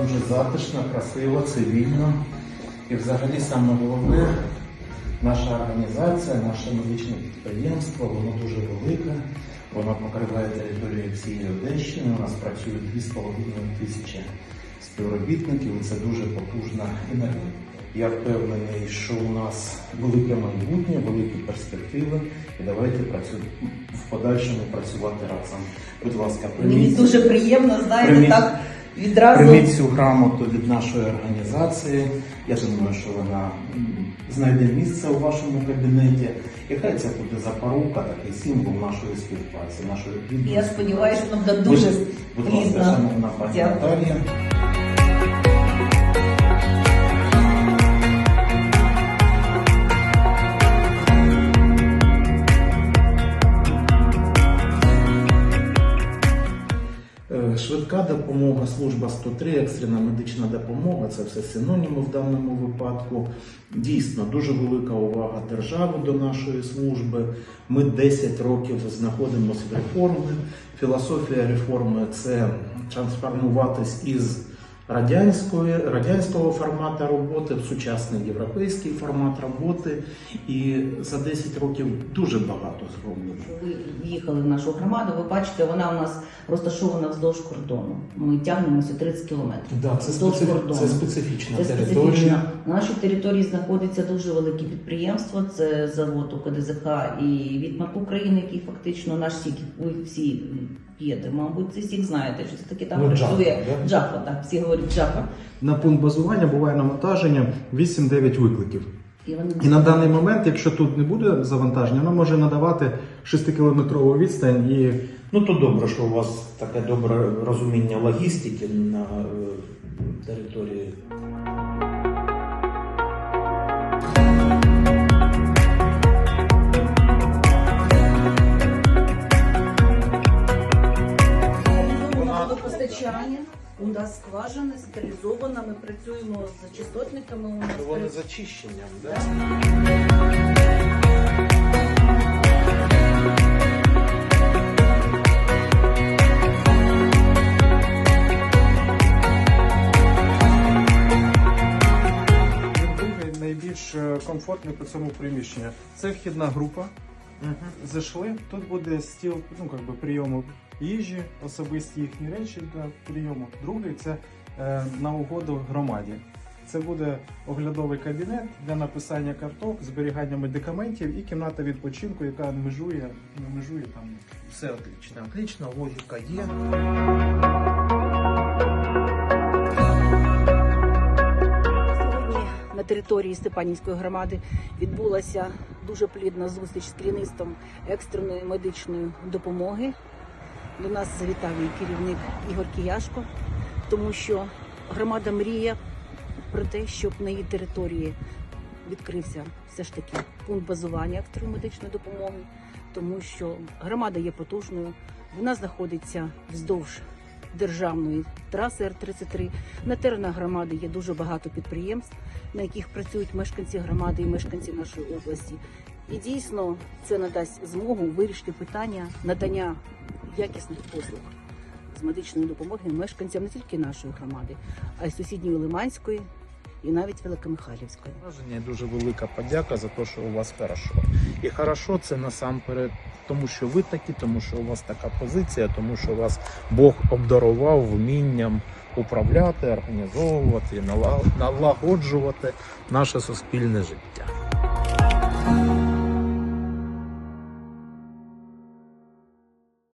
Дуже затишно, красиво, цивільно. І взагалі саме головне, наша організація, наше медичне підприємство, воно дуже велике, воно покриває територію всієї Одещини. У нас працює 2,5 тисячі співробітників, і це дуже потужна енергія. Я впевнений, що у нас велике майбутнє, великі перспективи, і давайте працю... в подальшому працювати разом. Будь ласка, Мені дуже приємно, знаєте, Приміть- так відразу. Прийміть цю грамоту від нашої організації. Я думаю, що вона знайде місце у вашому кабінеті. І хай це буде запорука, такий символ нашої співпраці, нашої відданості. Я сподіваюся, що нам буде дуже Будь- Будь ласка, шановна пані Наталія. Швидка допомога, служба 103, екстрена медична допомога це все синоніми в даному випадку. Дійсно, дуже велика увага держави до нашої служби. Ми 10 років знаходимося в реформі. Філософія реформи це трансформуватись із радянської, радянського формату роботи в сучасний європейський формат роботи. І за 10 років дуже багато зроблено. Ви їхали в нашу громаду, ви бачите, вона у нас розташована вздовж кордону. Ми тягнемося 30 кілометрів. Да, це, Вздовж кордону. це специфічна Це територія. специфічно. На нашій території знаходиться дуже велике підприємство. Це завод УКДЗК і Відмарк України, який фактично наш ви всі п'єте. Мабуть, це всіх знаєте, що це таки там Ну, працює Джафа, да? Джафа, так, всі говорять Джафа. На пункт базування буває навантаження 8-9 викликів. І вони І на даний момент, якщо тут не буде завантаження, воно може надавати 6-кілометрову відстань і Ну то добре, що у вас таке добре розуміння логістики на е, території. У нас скважини стерилізована, ми працюємо з частотниками. У нас Вони при- з очищенням, да? він найбільш е, комфортний по цьому приміщенню. Це вхідна група. Зайшли. Тут буде стіл ну, как би, прийому їжі, особисті їхні речі для прийому. Другий це е, на угоду громаді. Це буде оглядовий кабінет для написання карток, зберігання медикаментів і кімната відпочинку, яка межує, межує там. Все отлично, отлично, логіка є. Території Степанівської громади відбулася дуже плідна зустріч з керівництвом екстреної медичної допомоги. До нас завітав її керівник Ігор Кияшко, тому що громада мріє про те, щоб на її території відкрився все ж таки пункт базування екстреної медичної допомоги, тому що громада є потужною, вона знаходиться вздовж державної траси Р-33. На теренах громади є дуже багато підприємств, на яких працюють мешканці громади і мешканці нашої області. І дійсно це надасть змогу вирішити питання надання якісних послуг з медичної допомоги мешканцям не тільки нашої громади, а й сусідньої Лиманської і навіть Великомихайлівської. Враження дуже велика подяка за те, що у вас хорошо. І хорошо це насамперед, тому що ви такі, тому що у вас така позиція, тому що вас Бог обдарував вмінням управляти, організовувати, нала- налагоджувати наше суспільне життя.